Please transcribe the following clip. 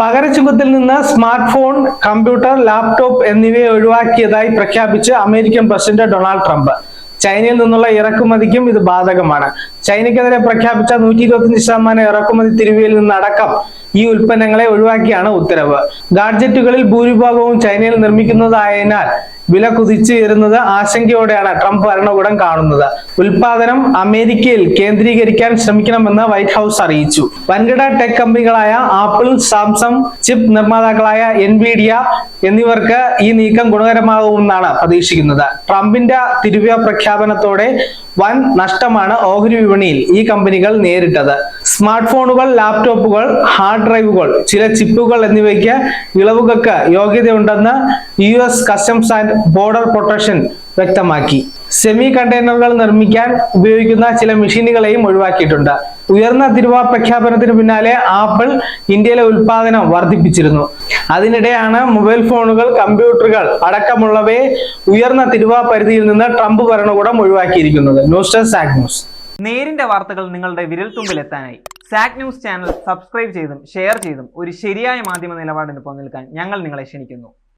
പകരച്ചുങ്കത്തിൽ നിന്ന് smart phone computer laptop എന്നിവയെ ഒഴിവാക്കിയതായി പ്രഖ്യാപിച്ച് അമേരിക്കൻ പ്രസിഡന്റ് ഡൊണാൾഡ് ട്രംപ്. ചൈനയിൽ നിന്നുള്ള ഇറക്കുമതിക്കും ഇത് ബാധകമാണ്. ചൈനയ്ക്കെതിരെ പ്രഖ്യാപിച്ച നൂറ്റി ഇരുപത്തിയഞ്ച് ശതമാനം ഇറക്കുമതി തിരുവിയിൽ നിന്നടക്കം ഈ ഉൽപ്പന്നങ്ങളെ ഒഴിവാക്കിയാണ് ഉത്തരവ്. ഗാഡ്ജറ്റുകളിൽ ഭൂരിഭാഗവും ചൈനയിൽ നിർമ്മിക്കുന്നതായതിനാൽ വില കുതിച്ചു വരുന്നത് ആശങ്കയോടെയാണ് ട്രംപ് ഭരണകൂടം കാണുന്നത്. ഉൽപാദനം അമേരിക്കയിൽ കേന്ദ്രീകരിക്കാൻ ശ്രമിക്കണമെന്ന് വൈറ്റ് ഹൗസ് അറിയിച്ചു. വൻകിട ടെക് കമ്പനികളായ ആപ്പിൾ സാംസങ് ചിപ്പ് നിർമ്മാതാക്കളായ എൻവിഡിയ എന്നിവർക്ക് ഈ നീക്കം ഗുണകരമാകുമെന്നാണ് പ്രതീക്ഷിക്കുന്നത്. ട്രംപിന്റെ തിരുവ്യ പ്രഖ്യാപനത്തോടെ വൻ നഷ്ടമാണ് ഓഹരി വിപണിയിൽ ഈ കമ്പനികൾ നേരിട്ടത്. സ്മാർട്ട് ഫോണുകൾ ലാപ്ടോപ്പുകൾ ഹാർഡ് ഡ്രൈവുകൾ ചില ചിപ്പുകൾ എന്നിവയ്ക്ക് ഇളവുകൾക്ക് യോഗ്യതയുണ്ടെന്ന് U S customs and border protection വ്യക്തമാക്കി. സെമി കണ്ടെയ്നറുകൾ നിർമ്മിക്കാൻ ഉപയോഗിക്കുന്ന ചില മെഷീനുകളെയും ഒഴിവാക്കിയിട്ടുണ്ട്. ഉയർന്ന തിരുവ പ്രഖ്യാപനത്തിന് പിന്നാലെ ആപ്പിൾ ഇന്ത്യയിലെ ഉൽപാദനം വർദ്ധിപ്പിച്ചിരുന്നു. അതിനിടെയാണ് മൊബൈൽ ഫോണുകൾ കമ്പ്യൂട്ടറുകൾ അടക്കമുള്ളവയെ ഉയർന്ന തിരുവ പരിധിയിൽ നിന്ന് ട്രംപ് ഭരണകൂടം ഒഴിവാക്കിയിരിക്കുന്നത്. News desk Sak news. നേരിന്റെ വാർത്തകൾ നിങ്ങളുടെ വിരൽത്തുമ്പിൽ എത്താനായി. സാക് ന്യൂസ് ചാനൽ സബ്സ്ക്രൈബ് ചെയ്തും ഷെയർ ചെയ്തും ഒരു ശരിയായ മാധ്യമ നിലപാടിന് പോകാൻ ഞങ്ങൾ നിങ്ങളെ ക്ഷണിക്കുന്നു.